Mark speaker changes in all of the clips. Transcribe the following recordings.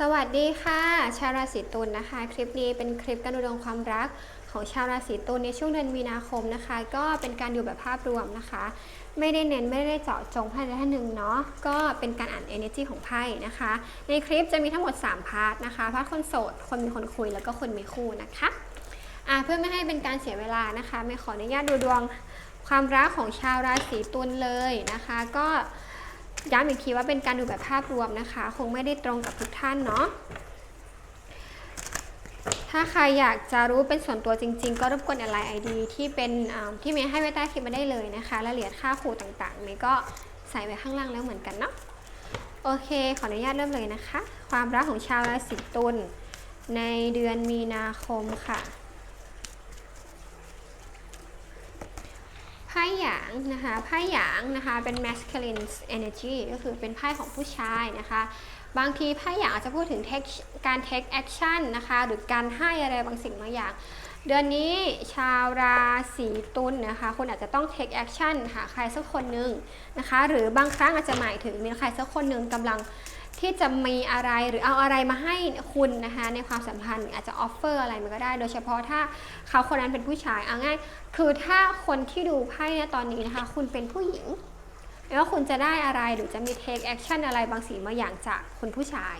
Speaker 1: สวัสดีค่ะ ชาวราศีตุลนะคะ คลิปนี้เป็นคลิปการดูดวงความรักของชาวราศีตุลในช่วงเดือนมีนาคมนะคะ ก็เป็นการดูแบบภาพรวมนะคะ ไม่ได้เน้นไม่ได้เจาะจงไพ่ใดท่านหนึ่งเนาะก็เป็นการอ่าน energy ของไพ่นะคะ ในคลิปจะมีทั้งหมด 3 พาร์ทนะคะพาร์ทคนโสด คนมีคนคุยแล้วก็คนมีคู่นะคะอ่าเพื่อไม่ให้เป็นการเสียเวลานะคะไม่ขออนุญาตดูดวงความรักของชาวราศีตุลเลยนะคะ ก็ ย้ำอีกทีว่าเป็นการดูแบบภาพรวมนะคะ คงไม่ได้ตรงกับทุกท่านเนาะถ้าใครอยากจะรู้เป็นส่วนตัวจริง ๆ ก็รบกวนไลน์ไอดีที่เป็นที่เมย์ให้ไว้ใต้คลิปมาได้เลยนะคะรายละเอียดค่าครูต่างๆเมย์ก็ใส่ไว้ข้างล่างแล้วเหมือนกันเนาะโอเค ขออนุญาตเริ่มเลยนะคะ ความรักของชาวราศีตุลในเดือนมีนาคมค่ะ ไพ่หยางนะคะ ไพ่หยางนะคะ เป็น masculine energy ก็คือเป็นไพ่ของผู้ชายนะคะ บางทีไพ่หยางอาจจะพูดถึง take การ take action นะคะ หรือการให้อะไรบางสิ่งบางอย่าง เดือนนี้ชาวราศีตุลนะคะ คุณอาจจะต้อง take action หาใครสักคนหนึ่งนะคะ หรือบางครั้งอาจจะหมายถึงมีใครสักคนหนึ่งกำลัง ที่จะมีอะไรหรือเอาอะไรมาให้คุณนะคะในความสัมพันธ์อาจจะออฟเฟอร์อะไรมันก็ได้ โดยเฉพาะถ้าเขาคนนั้นเป็นผู้ชายเอาง่าย คือถ้าคนที่ดูไพ่ในตอนนี้นะคะ คุณเป็นผู้หญิงไม่ว่าคุณจะได้อะไรหรือจะมี take action อะไรบางสิ่งบางอย่างจากคนผู้ชาย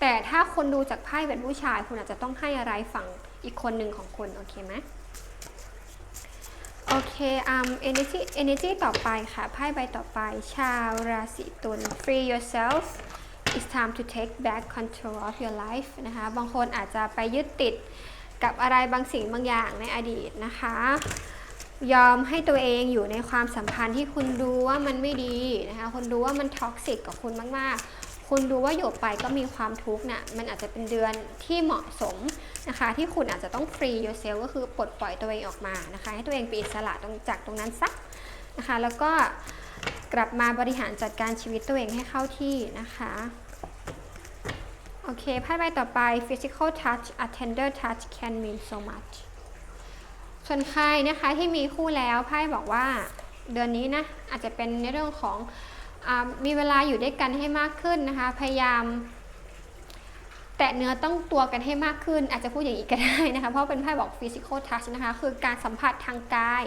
Speaker 1: แต่ถ้าคนดูจากไพ่เป็นผู้ชาย คุณอาจจะต้องให้อะไรฝั่งอีกคนหนึ่งของคุณโอเคไหมโอเคอืม energy energy ต่อไปค่ะ ไพ่ใบต่อไป ชาวราศีตุล free yourself it's time to take back control of your life นะคะ บางคนอาจจะไปยึดติดกับอะไรบางสิ่งบางอย่างในอดีตนะคะ ยอมให้ตัวเองอยู่ในความสัมพันธ์ที่คุณดูว่ามันไม่ดีนะคะคุณดูว่ามันท็อกซิกกับคุณมากๆ คุณดูว่าอยู่ไปก็มีความทุกข์นะ่ะ มันอาจจะเป็นเดือนที่เหมาะสมนะคะ ที่คุณอาจจะต้อง free yourself ก็คือปลดปล่อยตัวเองออกมานะคะ ให้ตัวเองเป็นอิสระตรงจากตรงนั้นสักนะคะ แล้วก็กลับมาบริหารจัดการชีวิตตัวเองให้เข้าที่นะคะ โอเคไพ่ใบต่อไป physical touch a tender touch can mean so much ส่วนใครนะคะที่มีคู่แล้วไพ่บอกว่าเดือนนี้นะอาจจะเป็นในเรื่องของอมีเวลาอยู่ด้วยกันให้มากขึ้นนะคะ พยายาม แตะเนื้อต้องตัวกันให้มากขึ้น อาจจะพูดอย่างนี้ก็ได้นะคะ เพราะเป็นไพ่บอก physical touch นะคะ คือการสัมผัสทางกาย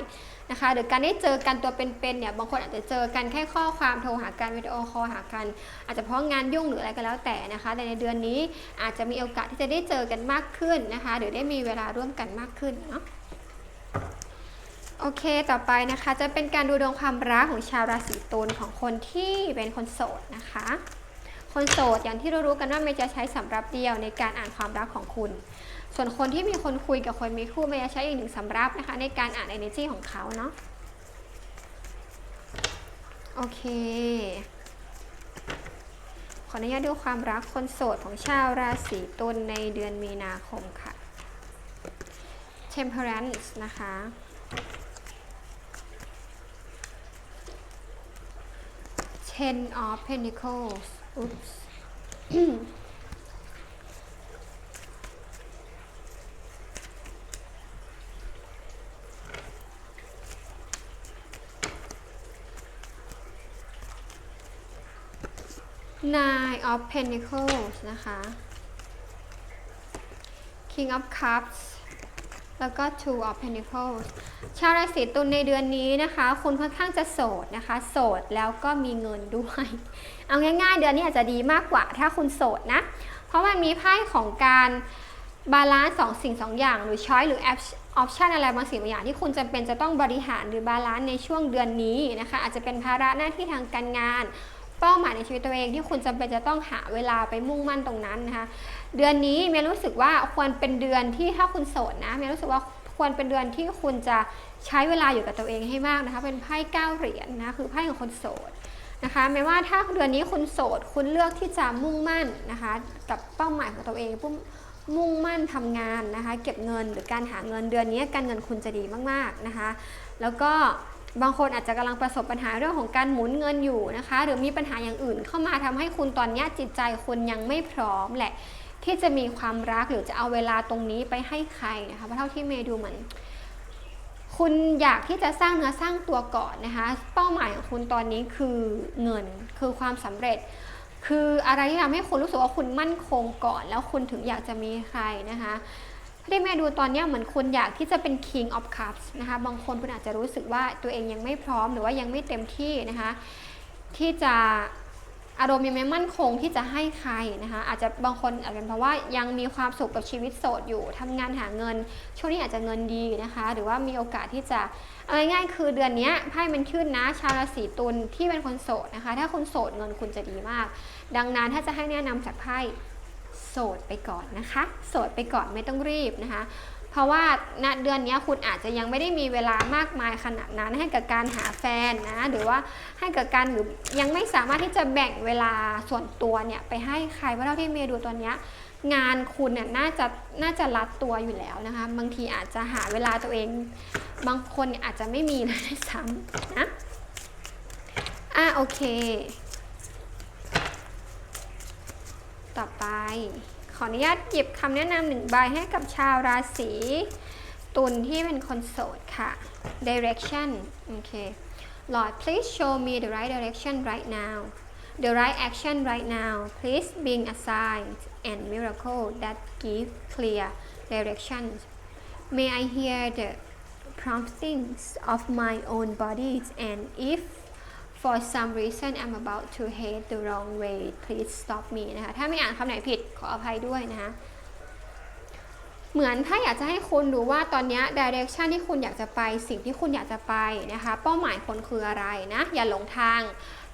Speaker 1: นะคะหรือการได้เจอกันตัวเป็นๆเนี่ยบางคนอาจจะเจอกันแค่ข้อความโทรหากันวิดีโอคอลหากัน อาจจะเพราะงานยุ่งหรืออะไรก็แล้วแต่นะคะ แต่ในเดือนนี้อาจจะมีโอกาสที่จะได้เจอกันมากขึ้นนะคะ หรือได้มีเวลาร่วมกันมากขึ้นเนาะโอเค ต่อไปนะคะจะเป็นการดูดวงความรักของชาวราศีตุลของคนที่เป็นคนโสดนะคะ คนโสดอย่างที่เรารู้กันว่าเมย์จะใช้สำรับเดียวในการอ่านความรักของคุณ ส่วนคนที่มีคนคุยกับคนมีคู่เมย์จะใช้อีกหนึ่งสำรับนะคะ ในการอ่าน energy ของเขาเนาะโอเค ขออนุญาตดูความรักคนโสดของชาวราศีตุลในเดือนมีนาคมค่ะ temperance นะคะ Ten of Pentacles Oops Nine of Pentacles นะคะ King of Cups แล้วก็ Two of Pentacles ชาวราศีตุลในเดือนนี้นะคะ คุณค่อนข้างจะโสดนะคะ โสดแล้วก็มีเงินด้วย เอาง่ายๆ เดือนนี้อาจจะดีมากกว่าถ้าคุณโสดนะ เพราะมันมีไพ่ของการบาลานซ์สองสิ่งสองอย่าง หรือช้อยหรือออปชันอะไรบางสิ่งบางอย่างที่คุณจำเป็นจะต้องบริหารหรือบาลานซ์ในช่วงเดือนนี้นะคะ อาจจะเป็นภาระหน้าที่ทางการงาน เป้าหมายในชีวิตตัวเองที่คุณจำเป็นจะต้องหาเวลาไปมุ่งมั่นตรงนั้นนะคะเดือนนี้เมย์รู้สึกว่าควรเป็นเดือนที่ถ้าคุณโสดนะเมย์รู้สึกว่าควรเป็นเดือนที่คุณจะใช้เวลาอยู่กับตัวเองให้มากนะคะ เป็นไพ่เก้าเหรียญนะคือไพ่ของคนโสดนะคะไม่ว่าถ้าเดือนนี้คุณโสด คุณเลือกที่จะมุ่งมั่นนะคะ กับเป้าหมายของตัวเองพุ่มุ่งมั่นทำงานนะคะ เก็บเงินหรือการหาเงินเดือนนี้การเงินคุณจะดีมากๆนะคะ แล้วก็ บางคนอาจจะกำลังประสบปัญหาเรื่องของการหมุนเงินอยู่นะคะ หรือมีปัญหาอย่างอื่นเข้ามาทำให้คุณตอนนี้จิตใจคุณยังไม่พร้อมแหละ ที่จะมีความรักหรือจะเอาเวลาตรงนี้ไปให้ใครนะคะเพราะเท่าที่เมย์ดูเหมือนคุณอยากที่จะสร้างเนื้อสร้างตัวก่อนนะคะ เป้าหมายของคุณตอนนี้คือเงินคือความสำเร็จ คืออะไรที่ทำให้คุณรู้สึกว่าคุณมั่นคงก่อน แล้วคุณถึงอยากจะมีใครนะคะ ที่แม่ดูตอนนี้เหมือนคุณอยากที่จะเป็น king of cups นะคะบางคนคุณอาจจะรู้สึกว่าตัวเองยังไม่พร้อมหรือว่ายังไม่เต็มที่นะคะที่จะอารมณ์ยังไม่มั่นคงที่จะให้ใครนะคะอาจจะบางคนอาจจะเป็นเพราะว่ายังมีความสุขกับชีวิตโสดอยู่ทำงานหาเงิน ช่วงนี้อาจจะเงินดีนะคะ หรือว่ามีโอกาสที่จะเอาง่ายๆคือเดือนนี้ไพ่มันขึ้นนะชาวราศีตุลที่เป็นคนโสดนะคะ ถ้าคุณโสดเงินคุณจะดีมาก ดังนั้นถ้าจะให้แนะนำจากไพ่ โสดไปก่อนนะคะ โสดไปก่อนไม่ต้องรีบนะคะ เพราะว่าณเดือนนี้คุณอาจจะยังไม่ได้มีเวลามากมายขนาดนั้นให้กับการหาแฟนนะหรือว่าให้กับการหรือยังไม่สามารถที่จะแบ่งเวลาส่วนตัวเนี่ยไปให้ใครเพราะเท่าที่เมย์ดูตอนนี้งานคุณเนี่ยน่าจะน่าจะรัดตัวอยู่แล้วนะคะ บางทีอาจจะหาเวลาตัวเอง บางคนอาจจะไม่มีเลยซ้ำนะอะโอเค ต่อไป ขออนุญาตหยิบคำแนะนำหนึ่งใบให้กับชาวราศีตุลที่เป็นคนโสดค่ะ direction โอเค Lord please show me the right direction right now the right action right now please bring a sign and miracle that give clear directions may I hear the promptings of my own body and if for some reason I'm about to head the wrong way please stop me นะคะ ถ้าไม่อ่านคำไหนผิดขออภัยด้วยนะคะ เหมือนถ้าอยากจะให้คุณรู้ว่าตอนนี้ direction ที่คุณอยากจะไป สิ่งที่คุณอยากจะไปนะคะ เป้าหมายคุณคืออะไรนะ อย่าหลงทาง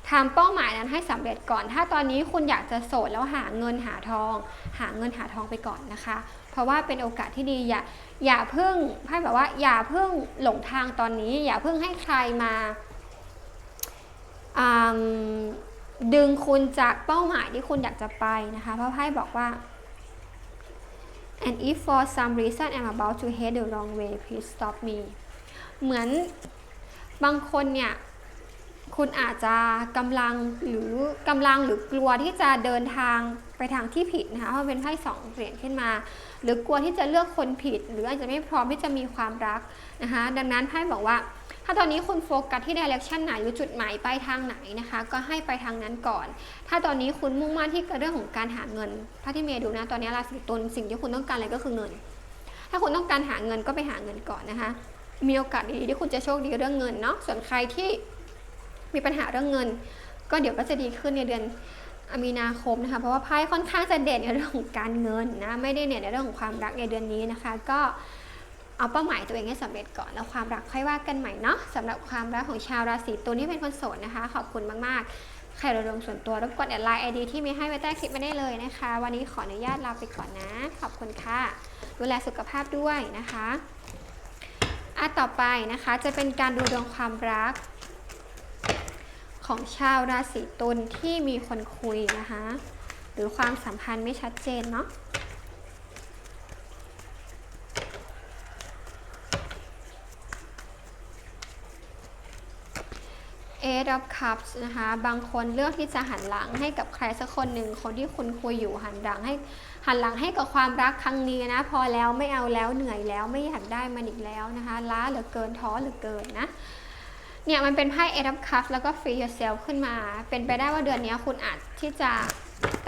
Speaker 1: ทำเป้าหมายนั้นให้สำเร็จก่อน ถ้าตอนนี้คุณอยากจะโสดแล้วหาเงินหาทอง หาเงินหาทองไปก่อนนะคะ เพราะว่าเป็นโอกาสที่ดีอย่าอย่าเพิ่งไพ่แบบว่าอย่าเพิ่งหลงทางตอนนี้ อย่าเพิ่งให้ใครมา ดึงคุณจากเป้าหมายที่คุณอยากจะไปนะคะเพราะไพ่บอกว่า and if for some reason I'm about to head the wrong way please stop me เหมือนบางคนเนี่ยคุณอาจจะกำลังหรือกำลังหรือกลัวที่จะเดินทางไปทางที่ผิดนะคะเพราะเป็นไพ่สองเหรียญขึ้นมา หรือกลัวที่จะเลือกคนผิด หรืออาจจะไม่พร้อมที่จะมีความรักนะคะดังนั้นไพ่บอกว่าาตอนนี้คุณโฟกัสที่ direction ไหนหรือจุดหมายปลายทางไหนนะคะ ก็ให้ไปทางนั้นก่อน ถ้าตอนนี้คุณมุ่งมั่นที่เรื่องของการหาเงิน ถ้าที่เมย์ดูนะตอนนี้ราศีตุลสิ่งที่คุณต้องการเลยก็คือเงิน ถ้าคุณต้องการหาเงินก็ไปหาเงินก่อนนะคะ มีโอกาสดีๆที่คุณจะโชคดีเรื่องเงินเนาะส่วนใครที่มีปัญหาเรื่องเงิน ก็เดี๋ยวก็จะดีขึ้นในเดือนมีนาคมนะคะ เพราะว่าไพ่ค่อนข้างจะเด่นในเรื่องของการเงินนะไม่ได้เด่นในเรื่องของความรักในเดือนนี้นะคะ ก็ เอาเป้าหมายตัวเองให้สำเร็จก่อนแล้วความรักค่อยว่ากันใหม่เนาะสำหรับความรักของชาวราศีตุลที่เป็นคนโสดนะคะ ขอบคุณมากๆ ใครระดมส่วนตัวรบกวนแอดไลน์ไอดีที่มีให้ไว้ใต้คลิปไม่ได้เลยนะคะ วันนี้ขออนุญาตลาไปก่อนนะ ขอบคุณค่ะดูแลสุขภาพด้วยนะคะอะต่อไปนะคะจะเป็นการดูดวงความรัก ของชาวราศีตุลที่มีคนคุยนะคะ หรือความสัมพันธ์ไม่ชัดเจนเนาะ Eight of Cups นะคะ บางคนเลือกที่จะหันหลังให้กับใครสักคนหนึ่ง คนที่คุณคุยอยู่หันหลังให้หันหลังให้กับความรักครั้งนี้นะ พอแล้วไม่เอาแล้วเหนื่อยแล้วไม่อยากได้มันอีกแล้วนะคะ ล้าเหลือเกินท้อเหลือเกินนะเนี่ยมันเป็นไพ่ Eight of Cups แล้วก็ Free Yourself ขึ้นมา เป็นไปได้ว่าเดือนนี้คุณอาจที่จะ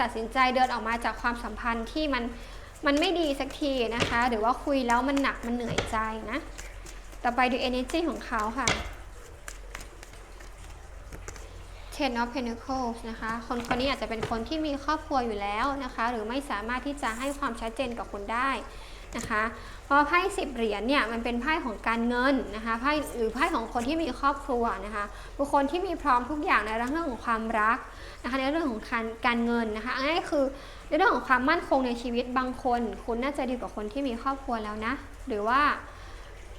Speaker 1: ตัดสินใจเดินออกมาจากความสัมพันธ์ที่มันมันไม่ดีสักทีนะคะ หรือว่าคุยแล้วมันหนักมันเหนื่อยใจนะ ต่อไปดู energy ของเขาค่ะ Ten of Pentacles นะคะคนคนนี้อาจจะเป็นคนที่มีครอบครัวอยู่แล้วนะคะ หรือไม่สามารถที่จะให้ความชัดเจนกับคุณได้นะคะเพราะไพ่สิบเหรียญเนี่ยมันเป็นไพ่ของการเงินนะคะไพ่หรือไพ่ของคนที่มีครอบครัวนะคะบุคคลที่มีพร้อมทุกอย่างในเรื่องของความรักนะคะในเรื่องของการการเงินนะคะอันนี้คือในเรื่องของความมั่นคงในชีวิตบางคน คุณน่าจะดีกว่าคนที่มีครอบครัวแล้วนะ หรือว่า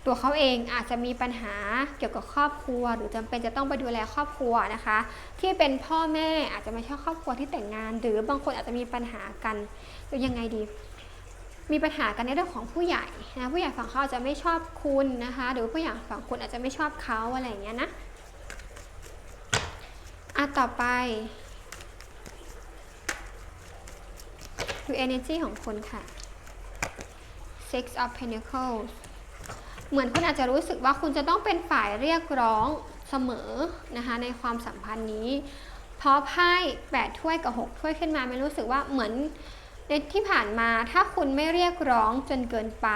Speaker 1: ตัวเขาเองอาจจะมีปัญหาเกี่ยวกับครอบครัว หรือจำเป็นจะต้องไปดูแลครอบครัวนะคะ ที่เป็นพ่อแม่อาจจะไม่ใช่ครอบครัวที่แต่งงาน หรือบางคนอาจจะมีปัญหากันหรือยังไงดี มีปัญหากันในเรื่องของผู้ใหญ่นะผู้ใหญ่ฝั่งเขาอาจจะไม่ชอบคุณนะคะ หรือผู้ใหญ่ฝั่งคุณอาจจะไม่ชอบเขาอะไรอย่างเงี้ยนะอะต่อไปดู energy ของคุณค่ะ six of pentacles เหมือนคุณอาจจะรู้สึกว่าคุณจะต้องเป็นฝ่ายเรียกร้องเสมอนะคะในความสัมพันธ์นี้ เพอไพ่แปดถ้วยกับหกถ้วยขึ้นมาไม่รู้สึกว่าเหมือนในที่ผ่านมาถ้าคุณไม่เรียกร้องจนเกินไป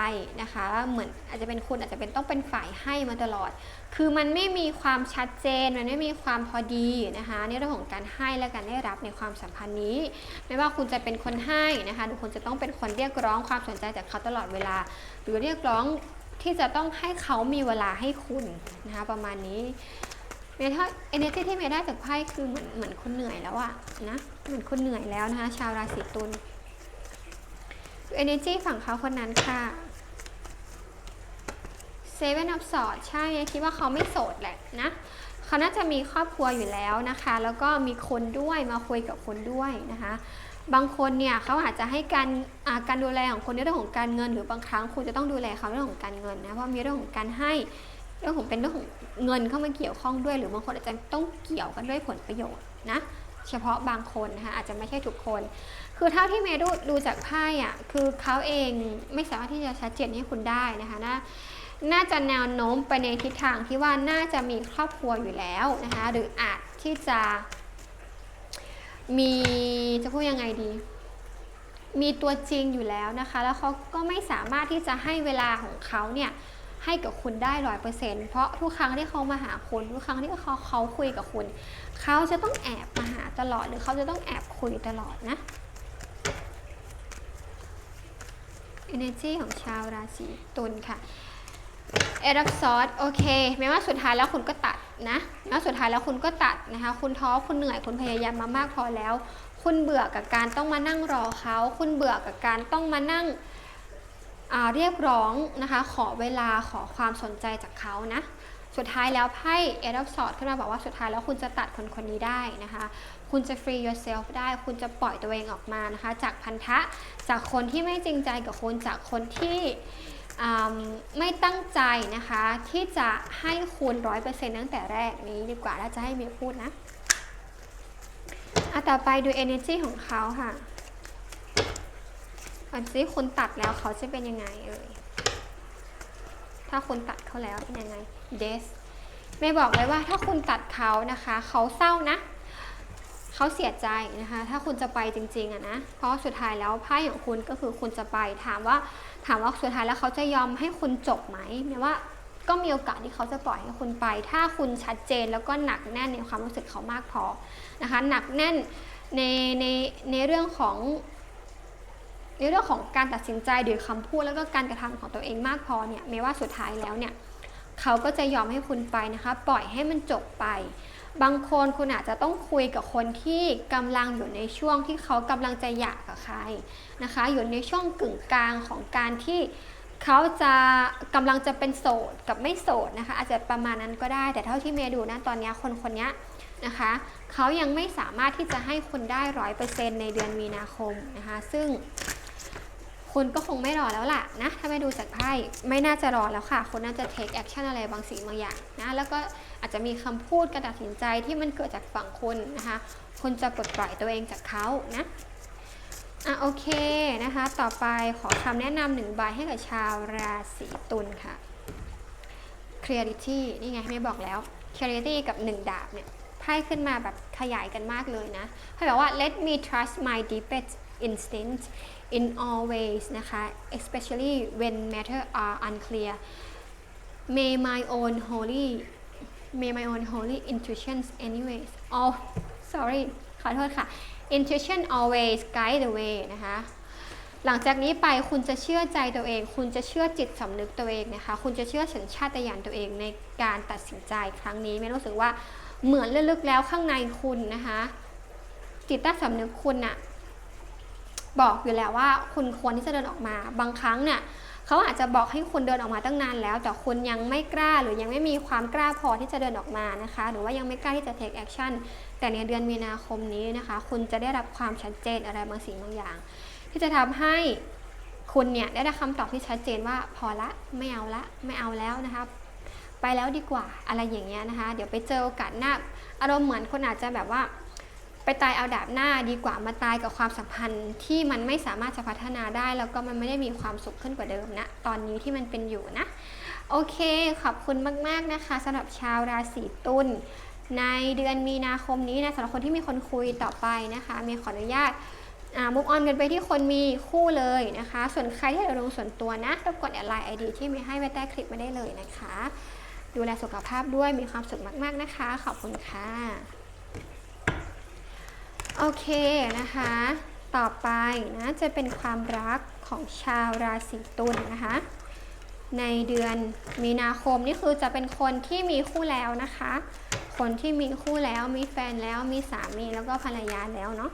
Speaker 1: นะคะเหมือนอาจจะเป็นคุณอาจจะเป็นต้องเป็นฝ่ายให้มาตลอด คือมันไม่มีความชัดเจนมันไม่มีความพอดีนะคะในเรื่องของการให้และการได้รับในความสัมพันธ์นี้ ไม่ว่าคุณจะเป็นคนให้นะคะหรือคุณจะต้องเป็นคนเรียกร้องความสนใจจากเขาตลอดเวลา หรือเรียกร้อง ที่จะต้องให้เขามีเวลาให้คุณนะคะประมาณนี้เมทัลเอเนจีที่เมได้จากไพ่คือเหมือนเหมือนคุณเหนื่อยแล้วอะนะเหมือนคุณเหนื่อยแล้วนะคะชาวราศีตุลเอเนจีฝั่งเขาคนนั้นค่ะ Seven of Swords ใช่คิดว่าเขาไม่โสดแหละนะเขาน่าจะมีครอบครัวอยู่แล้วนะคะ แล้วก็มีคนด้วยมาคุยกับคนด้วยนะคะ บางคนเนี่ยเขาอาจจะให้การการดูแลของคนในเรื่องของการเงิน หรือบางครั้งคุณจะต้องดูแลเขาเรื่องของการเงินนะเพราะมีเรื่องของการให้เรื่องของเป็นเรื่องของเงินเข้ามาเกี่ยวข้องด้วย หรือบางคนอาจจะต้องเกี่ยวกันด้วยผลประโยชน์นะเฉพาะบางคนนะคะอาจจะไม่ใช่ทุกคน คือเท่าที่เมย์ดูดูจากไพ่อะคือเขาเองไม่สามารถที่จะชัดเจนให้คุณได้นะคะน่าน่าจะแนวโน้มไปในทิศทางที่ว่าน่าจะมีครอบครัวอยู่แล้วนะคะหรืออาจที่จะ มีจะพูดยังไงดี มีตัวจริงอยู่แล้วนะคะ แล้วเขาก็ไม่สามารถที่จะให้เวลาของเขาเนี่ยให้กับคุณได้ร้อยเปอร์เซ็นต์เพราะทุกครั้งที่เขามาหาคุณทุกครั้งที่เขาเขาคุยกับคุณ เขาจะต้องแอบมาหาตลอดหรือเขาจะต้องแอบคุยตลอดนะ energy ของชาวราศีตุลค่ะ เอรักซอสโอเคแม้ว่าสุดท้ายแล้วคุณก็ตัดนะแม้ว่าสุดท้ายแล้วคุณก็ตัดนะคะ คุณท้อคุณเหนื่อยคุณพยายามมามากพอแล้ว คุณเบื่อกับการต้องมานั่งรอเขา คุณเบื่อกับการต้องมานั่งเรียกร้องนะคะ ขอเวลาขอความสนใจจากเขานะสุดท้ายแล้วไพ่เอรักซอสขึ้นมาบอกว่าสุดท้ายแล้วคุณจะตัดคนคนนี้ได้นะคะ คุณจะ free yourself ได้ คุณจะปล่อยตัวเองออกมานะคะ จากพันธะจากคนที่ไม่จริงใจกับคุณจากคนที่ ไม่ตั้งใจนะคะ ที่จะให้คุณร้อยเปอร์เซ็นต์ตั้งแต่แรกนี้ดีกว่าถ้าจะให้เมียพูดนะอะต่อไปดู energy ของเขาค่ะก่อนซิคุณตัดแล้วเขาจะเป็นยังไงเอ่ย ถ้าคุณตัดเขาแล้วเป็นยังไง des ไม่บอกเลยว่าถ้าคุณตัดเขานะคะ เขาเศร้านะ เขาเสียใจนะคะ ถ้าคุณจะไปจริงๆอะนะ เพราะสุดท้ายแล้วไพ่ของคุณก็คือคุณจะไปถามว่าถามว่าสุดท้ายแล้วเขาจะยอมให้คุณจบไหมเนี่ยว่าก็มีโอกาสที่เขาจะปล่อยให้คุณไป ถ้าคุณชัดเจนแล้วก็หนักแน่นในความรู้สึกเขามากพอนะคะ หนักแน่นในในในเรื่องของในเรื่องของการตัดสินใจหรือคำพูดแล้วก็การกระทำของตัวเองมากพอเนี่ยไม่ว่าสุดท้ายแล้วเนี่ยเขาก็จะยอมให้คุณไปนะคะ ปล่อยให้มันจบไป บางคนคุณอาจจะต้องคุยกับคนที่กำลังอยู่ในช่วงที่เขากำลังจะหย่ากับใครนะคะ อยู่ในช่วงกึ่งกลางของการที่เขาจะกำลังจะเป็นโสดกับไม่โสดนะคะ อาจจะประมาณนั้นก็ได้ แต่เท่าที่เมย์ดูนะตอนนี้คนคนนี้นะคะเขายังไม่สามารถที่จะให้คุณได้ร้อยเปอร์เซ็นต์ในเดือนมีนาคมนะคะ ซึ่ง คุณก็คงไม่รอแล้วล่ะนะถ้าไม่ดูจากไพ่ไม่น่าจะรอแล้วค่ะคุณน่าจะ take action อะไรบางสิ่งบางอย่างนะแล้วก็อาจจะมีคำพูดการตัดสินใจที่มันเกิดจากฝั่งคุณนะคะ คุณจะปลดปล่อยตัวเองจากเขานะอะโอเคนะคะ ต่อไปขอคำแนะนำหนึ่งใบให้กับชาวราศีตุลค่ะ clarity นี่ไงไม่บอกแล้ว clarity กับหนึ่งดาบเนี่ยไพ่ขึ้นมาแบบขยายกันมากเลยนะไพ่บอกว่า let me trust my deepest instinct in all ways นะคะ especially when matter are unclear may my own holy may my own holy intuitions anyways oh sorry ขอโทษค่ะ intuition always guide the way นะคะ หลังจากนี้ไปคุณจะเชื่อใจตัวเอง คุณจะเชื่อจิตสำนึกตัวเองนะคะ คุณจะเชื่อสัญชาตญาณตัวเองในการตัดสินใจครั้งนี้ ไม่รู้สึกว่าเหมือนลึกๆแล้วข้างในคุณนะคะ จิตใต้สำนึกคุณน่ะ บอกอยู่แล้วว่าคุณควรที่จะเดินออกมา บางครั้งเนี่ยเขาอาจจะบอกให้คุณเดินออกมาตั้งนานแล้ว แต่คุณยังไม่กล้าหรือยังไม่มีความกล้าพอที่จะเดินออกมานะคะ หรือว่ายังไม่กล้าที่จะ take action แต่ในเดือนมีนาคมนี้นะคะ คุณจะได้รับความชัดเจนอะไรบางสิ่งบางอย่าง ที่จะทำให้คุณเนี่ยได้รับคำตอบที่ชัดเจนว่าพอละไม่เอาละไม่เอาแล้วนะคะไปแล้วดีกว่าอะไรอย่างเงี้ยนะคะ เดี๋ยวไปเจอโอกาสหน้าอารมณ์เหมือนคนอาจจะแบบว่า ไปตายเอาดาบหน้าดีกว่ามาตายกับความสัมพันธ์ที่มันไม่สามารถจะพัฒนาได้ แล้วก็มันไม่ได้มีความสุขขึ้นกว่าเดิมนะ ตอนนี้ที่มันเป็นอยู่นะ โอเค ขอบคุณมากๆนะคะสำหรับชาวราศีตุลในเดือนมีนาคมนี้นะสำหรับคนที่มีคนคุยต่อไปนะคะมีขออนุญาตมุกออนกันไปที่คนมีคู่เลยนะคะ ส่วนใครที่อยากลงส่วนตัวนะรบกวนแอดไลน์ไอดีที่มีให้ไว้ใต้คลิปมาได้เลยนะคะ ดูแลสุขภาพด้วยมีความสุขมาก ๆนะคะ ขอบคุณค่ะ โอเคนะคะ ต่อไปนะจะเป็นความรักของชาวราศีตุลนะคะ ในเดือนมีนาคมนี่คือจะเป็นคนที่มีคู่แล้วนะคะ คนที่มีคู่แล้วมีแฟนแล้วมีสามีแล้วก็ภรรยาแล้วเนาะ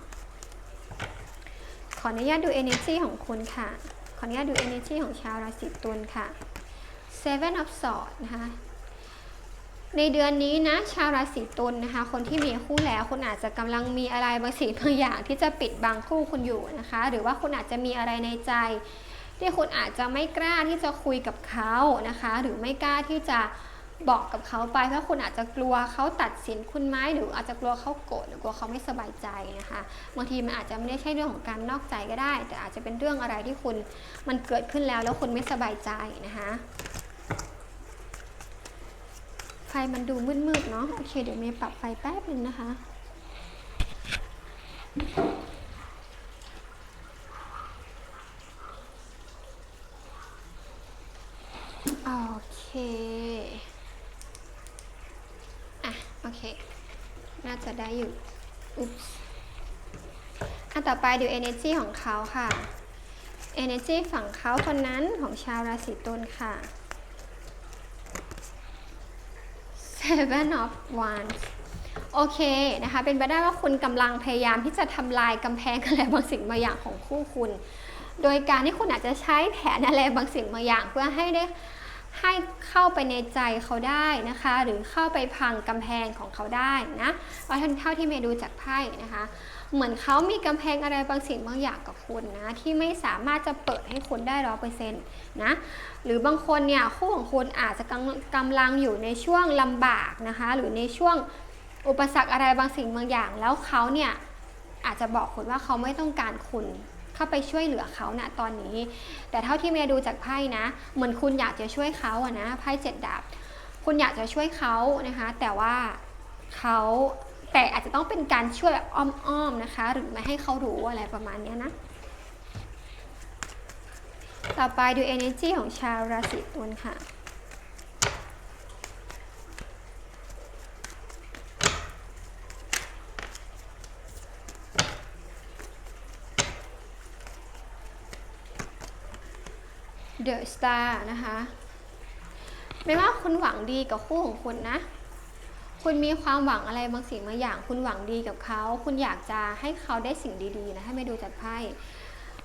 Speaker 1: ขออนุญาตดู energy ของคุณค่ะ ขออนุญาตดู energy ของชาวราศีตุลค่ะ seven of swords นะคะ ในเดือนนี้นะชาวราศีตุลนะคะ คนที่มีคู่แล้วคุณอาจจะกำลังมีอะไรบางสิ่งบางอย่างที่จะปิดบังคู่คุณอยู่นะคะ หรือว่าคุณอาจจะมีอะไรในใจ ที่คุณอาจจะไม่กล้าที่จะคุยกับเขานะคะ หรือไม่กล้าที่จะบอกกับเขาไปเพราะคุณอาจจะกลัวเขาตัดสินคุณไหมหรืออาจจะกลัวเขาโกรธหรือกลัวเขาไม่สบายใจนะคะบางทีมันอาจจะไม่ได้ใช่เรื่องของการนอกใจก็ได้ แต่อาจจะเป็นเรื่องอะไรที่คุณมันเกิดขึ้นแล้วแล้วคุณไม่สบายใจนะคะ ฟมันดูมืดๆเนาะโอเค เดี๋ยวเมย์ปรับไฟแป๊บนึงนะคะโอเคอะโอเค น่าจะได้อยู่อุ๊บอันต่อไปดู energy ของเขาค่ะ energy ฝั่งเขาคนนั้นของชาวราศีตุลค่ะ Seven of Wands โอเคนะคะ เป็นไปได้ว่าคุณกำลังพยายามที่จะทำลายกำแพงอะไรบางสิ่งบางอย่างของคู่คุณ โดยการที่คุณอาจจะใช้แผนอะไรบางสิ่งบางอย่าง เพื่อให้ได้ให้เข้าไปในใจเขาได้นะคะ หรือเข้าไปพังกำแพงของเขาได้นะเพราเท่าที่เมย์ดูจากไพ่นะคะ เหมือนเขามีกำแพงอะไรบางสิ่งบางอย่างกับคุณนะ ที่ไม่สามารถจะเปิดให้คุณได้ร้อยเปอร์เซ็นต์นะหรือบางคนเนี่ยคู่ของคุณอาจจะกำกำลังอยู่ในช่วงลำบากนะคะ หรือในช่วงอุปสรรคอะไรบางสิ่งบางอย่าง แล้วเขาเนี่ยอาจจะบอกคุณว่าเขาไม่ต้องการคุณเข้าไปช่วยเหลือเขาณนะตอนนี้ แต่เท่าที่เมย์ดูจากไพ่นะ เหมือนคุณอยากจะช่วยเขาอะนะไพ่เจ็ดดาบ คุณอยากจะช่วยเขานะคะ แต่ว่าเขา แต่อาจจะต้องเป็นการช่วยอ้อมๆนะคะ หรือไม่ให้เขารู้อะไรประมาณนี้นะ ต่อไปดู energy ของชาวราศีตุลค่ะ The Star นะคะ ไม่ว่าคุณหวังดีกับคู่ของคุณนะ คุณมีความหวังอะไรบางสิ่งบางอย่าง คุณหวังดีกับเขา คุณอยากจะให้เขาได้สิ่งดีๆนะให้ไม่ดูจากไพ่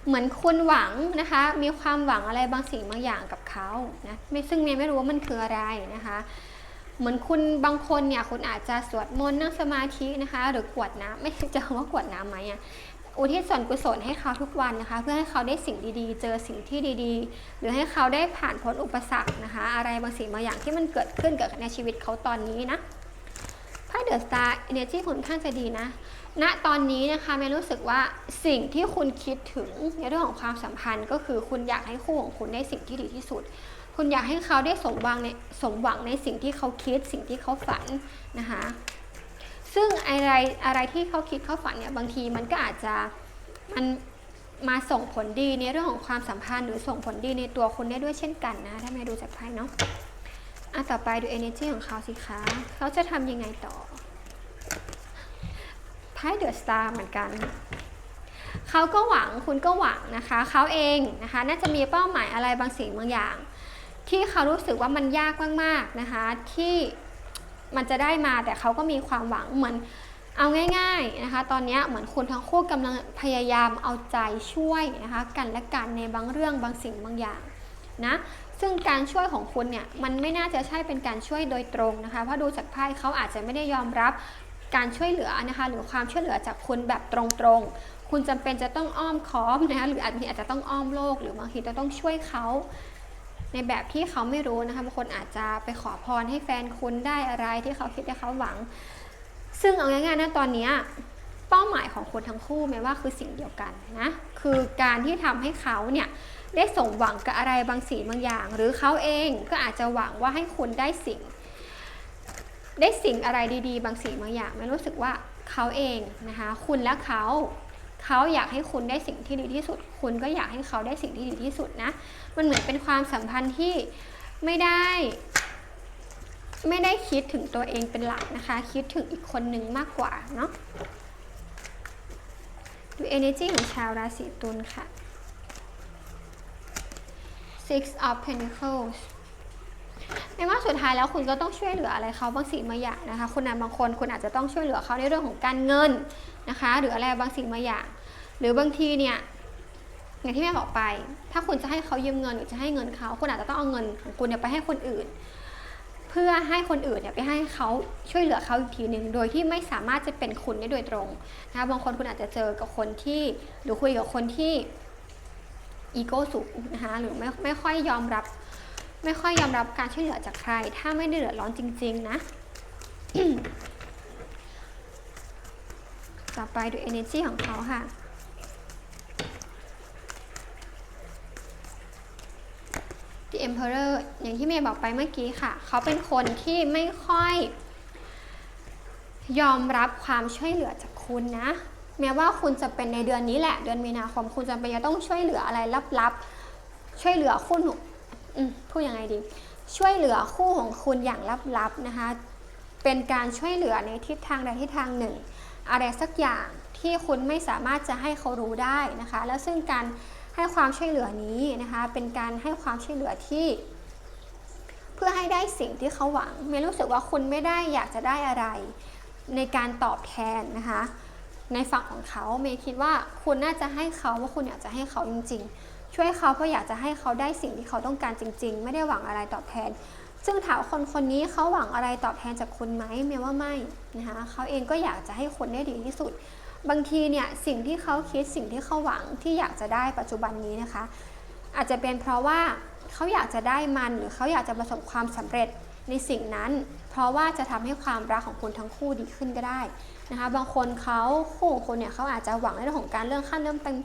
Speaker 1: เหมือนคุณหวังนะคะ มีความหวังอะไรบางสิ่งบางอย่างกับเขานะไม่ซึ่งเมย์ไม่รู้ว่ามันคืออะไรนะคะ เหมือนคุณบางคนเนี่ยคุณอาจจะสวดมนต์นั่งสมาธินะคะ หรือกวดน้ำไม่จะว่ากวดน้ำไหมอะอุทิศส่วนกุศลให้เขาทุกวันนะคะ เพื่อให้เขาได้สิ่งดีๆ เจอสิ่งที่ดีๆ หรือให้เขาได้ผ่านพ้นอุปสรรคนะคะ อะไรบางสิ่งบางอย่างที่มันเกิดขึ้นเกิดในชีวิตเขาตอนนี้นะ เดอะสตาร์เอเนจีค่อนข้างจะดีนะณตอนนี้นะคะแม่รู้สึกว่าสิ่งที่คุณคิดถึงในเรื่องของความสัมพันธ์ ก็คือคุณอยากให้คู่ของคุณได้สิ่งที่ดีที่สุด คุณอยากให้เขาได้สมหวังในสมหวังในสิ่งที่เขาคิด สิ่งที่เขาฝันนะคะซึ่งอะไรอะไรที่เขาคิดเขาฝันเนี่ยบางทีมันก็อาจจะมันมาส่งผลดีในเรื่องของความสัมพันธ์ หรือส่งผลดีในตัวคุณได้ด้วยเช่นกันนะถ้าไม่ดูจากไพ่เนาะ อะต่อไปดู energy ของเขาสิคะเขาจะทำยังไงต่อไพ่เดอะสตาร์เหมือนกันเขาก็หวังคุณก็หวังนะคะเขาเองนะคะน่าจะมีเป้าหมายอะไรบางสิ่งบางอย่าง ที่เขารู้สึกว่ามันยากมากๆนะคะ ที่มันจะได้มาแต่เขาก็มีความหวังเหมือนเอาง่ายๆนะคะตอนนี้เหมือนคุณทั้งคู่กำลังพยายามเอาใจช่วยนะคะกันและกันในบางเรื่องบางสิ่งบางอย่าง นะซึ่งการช่วยของคุณเนี่ยมันไม่น่าจะใช่เป็นการช่วยโดยตรงนะคะเพราะดูจากไพ่เขาอาจจะไม่ได้ยอมรับการช่วยเหลือนะคะหรือความช่วยเหลือจากคุณแบบตรงๆ คุณจำเป็นจะต้องอ้อมค้อมนะคะหรืออาจจะอาจจะต้องอ้อมโลก หรือบางทีจะต้องช่วยเขาในแบบที่เขาไม่รู้นะคะบางคนอาจจะไปขอพรให้แฟนคุณได้อะไรที่เขาคิดที่เขาหวัง ซึ่งเอาง่ายๆนะตอนนี้เป้าหมายของคนทั้งคู่แม้ว่าคือสิ่งเดียวกันนะคือการที่ทำให้เขาเนี่ย ได้สมหวังกับอะไรบางสิ่งบางอย่าง หรือเขาเองก็อาจจะหวังว่าให้คุณได้สิ่ง ได้สิ่งอะไรดีๆ บางสิ่งบางอย่างไม่รู้สึกว่าเขาเองนะคะ คุณและเขาเขาอยากให้คุณได้สิ่งที่ดีที่สุด คุณก็อยากให้เขาได้สิ่งที่ดีที่สุดนะ มันเหมือนเป็นความสัมพันธ์ที่ไม่ได้ ไม่ได้คิดถึงตัวเองเป็นหลักนะคะ คิดถึงอีกคนนึงมากกว่าเนาะดู energy ของชาวราศีตุลค่ะ six of pentacles ไม่ว่าสุดท้ายแล้วคุณก็ต้องช่วยเหลืออะไรเขาบางสิ่งบางอย่างนะคะคุณนะบางคนคุณอาจจะต้องช่วยเหลือเขาในเรื่องของการเงินนะคะ หรืออะไรบางสิ่งบางอย่าง หรือบางทีเนี่ยอย่างที่แม่บอกไป ถ้าคุณจะให้เขายืมเงินหรือจะให้เงินเขาคุณอาจจะต้องเอาเงินของคุณเนี่ยไปให้คนอื่น เพื่อให้คนอื่นเนี่ยไปให้เขาช่วยเหลือเขาอีกทีหนึ่งโดยที่ไม่สามารถจะเป็นคุณได้โดยตรงนะคะบางคนคุณอาจจะเจอกับคนที่หรือคุยกับคนที่ อีโก้สูงนะคะหรือไม่ไม่ค่อยยอมรับ ไม่ค่อยยอมรับการช่วยเหลือจากใคร ถ้าไม่ได้เดือดร้อนจริง ๆ นะ ต่อไปดู energy ของเขาค่ะ The Emperor อย่างที่เมย์บอกไปเมื่อกี้ค่ะ เขาเป็นคนที่ไม่ค่อย ยอมรับความช่วยเหลือจากคุณนะ แม้ว่าคุณจะเป็นในเดือนนี้แหละ เดือนมีนาคม คุณจำเป็นจะต้องช่วยเหลืออะไรลับๆ ช่วยเหลือคู่หนูอืมพูดยังไงดี ช่วยเหลือคู่ของคุณอย่างลับๆนะคะ เป็นการช่วยเหลือในทิศทางใดทิศทางหนึ่ง อะไรสักอย่างที่คุณไม่สามารถจะให้เขารู้ได้นะคะ แล้วซึ่งการให้ความช่วยเหลือนี้นะคะ เป็นการให้ความช่วยเหลือที่ เพื่อให้ได้สิ่งที่เขาหวังเมย์รู้สึกว่าคุณไม่ได้อยากจะได้อะไร ในการตอบแทนนะคะ ในฝั่งของเขาเมย์คิดว่าคุณน่าจะให้เขาว่าคุณอยากจะให้เขาจริง ๆ ช่วยเขาเพราะอยากจะให้เขาได้สิ่งที่เขาต้องการจริง ๆ ไม่ได้หวังอะไรตอบแทน ซึ่งถามคนคนนี้เขาหวังอะไรตอบแทนจากคุณไหมเมย์ว่าไม่นะคะเขาเองก็อยากจะให้คุณได้ดีที่สุด บางทีเนี่ยสิ่งที่เขาคิดสิ่งที่เขาหวังที่อยากจะได้ปัจจุบันนี้นะคะ อาจจะเป็นเพราะว่าเขาอยากจะได้มันหรือเขาอยากจะประสบความสำเร็จในสิ่งนั้น เพราะว่าจะทำให้ความรักของคุณทั้งคู่ดีขึ้นก็ได้ นะคะ บางคนเขาคู่ของคุณเนี่ยเขาอาจจะหวังในเรื่องของการเลื่อนขั้นเลื่อนเป็น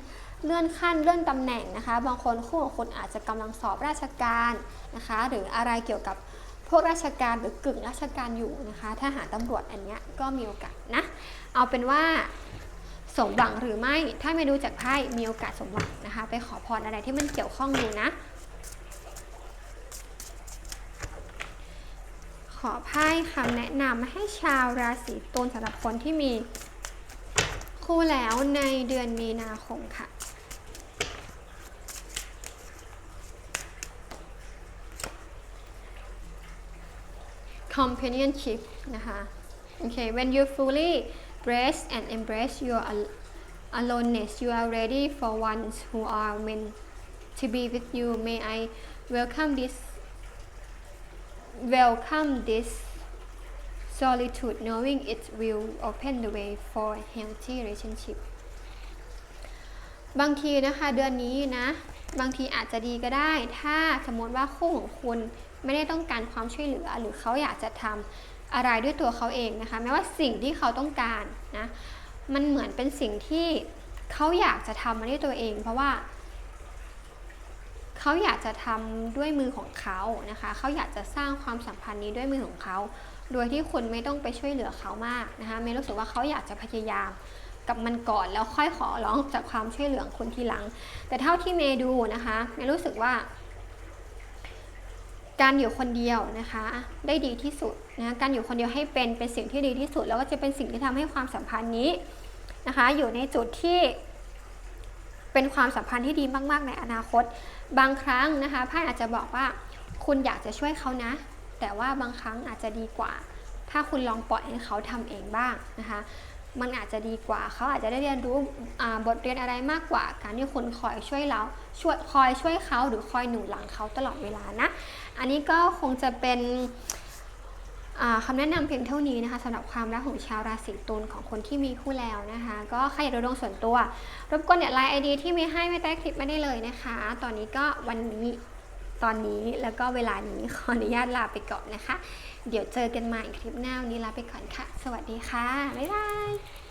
Speaker 1: เลื่อนขั้นเลื่อนตำแหน่งนะคะ บางคนคู่ของคุณอาจจะกำลังสอบราชการนะคะ หรืออะไรเกี่ยวกับพวกราชการหรือกึ่งราชการอยู่นะคะทหารตำรวจอันเนี้ยก็มีโอกาสนะ เอาเป็นว่าสมหวังหรือไม่ ถ้าไม่ดูจากไพ่มีโอกาสสมหวังนะคะ ไปขอพรอะไรที่มันเกี่ยวข้องดูนะ อไพ่คำแนะนำให้ชาวราศีตุลสำหรับคนที่มีคู่แล้วในเดือนมีนาคมค่ะ companionship นะคะ okay when you fully brace and embrace your aloneness you are ready for ones who are meant to be with you may I welcome this welcome this solitude knowing it will open the way for a healthy relationship บางทีนะคะเดือนนี้นะ บางทีอาจจะดีก็ได้ ถ้าสมมติว่าคู่ของคุณไม่ได้ต้องการความช่วยเหลือ หรือเขาอยากจะทำอะไรด้วยตัวเขาเองนะคะแม้ว่าสิ่งที่เขาต้องการนะมันเหมือนเป็นสิ่งที่เขาอยากจะทำมาด้วยตัวเอง เพราะว่า เขาอยากจะทำด้วยมือของเขานะคะ เขาอยากจะสร้างความสัมพันธ์นี้ด้วยมือของเขา โดยที่คุณไม่ต้องไปช่วยเหลือเขามากนะคะเมย์รู้สึกว่าเขาอยากจะพยายามกับมันก่อนแล้วค่อยขอร้องจากความช่วยเหลือคุณทีหลัง แต่เท่าที่เมย์ดูนะคะเมย์รู้สึกว่า การอยู่คนเดียวนะคะ ได้ดีที่สุดนะการอยู่คนเดียวให้เป็นเป็นสิ่งที่ดีที่สุด แล้วก็จะเป็นสิ่งที่ทำให้ความสัมพันธ์นี้นะคะ อยู่ในจุดที่ เป็นความสัมพันธ์ที่ดีมาก ๆ ในอนาคต บางครั้งนะคะไพ่อาจจะบอกว่าคุณอยากจะช่วยเขานะ แต่ว่าบางครั้งอาจจะดีกว่า ถ้าคุณลองปล่อยให้เขาทำเองบ้างนะคะมันอาจจะดีกว่าเขาอาจจะได้เรียนรู้บทเรียนอะไรมากกว่า การที่คุณคอยช่วยเราช่วยคอยช่วยเขาหรือคอยหนุนหลังเขาตลอดเวลานะ อันนี้ก็คงจะเป็น คำแนะนำเพียงเท่านี้นะคะสำหรับความรักของชาวราศีตุลของคนที่มีคู่แล้วนะคะ ก็ใครอยากดูดวงส่วนตัวรบกวนเนี่ยไลน์ไอดีที่มีให้ไม่ใต้คลิปไม่ได้เลยนะคะ ตอนนี้ก็วันนี้ตอนนี้แล้วก็เวลานี้ขออนุญาตลาไปก่อนนะคะ เดี๋ยวเจอกันใหม่คลิปหน้าวันนี้ลาไปก่อนค่ะ สวัสดีค่ะบ๊ายบาย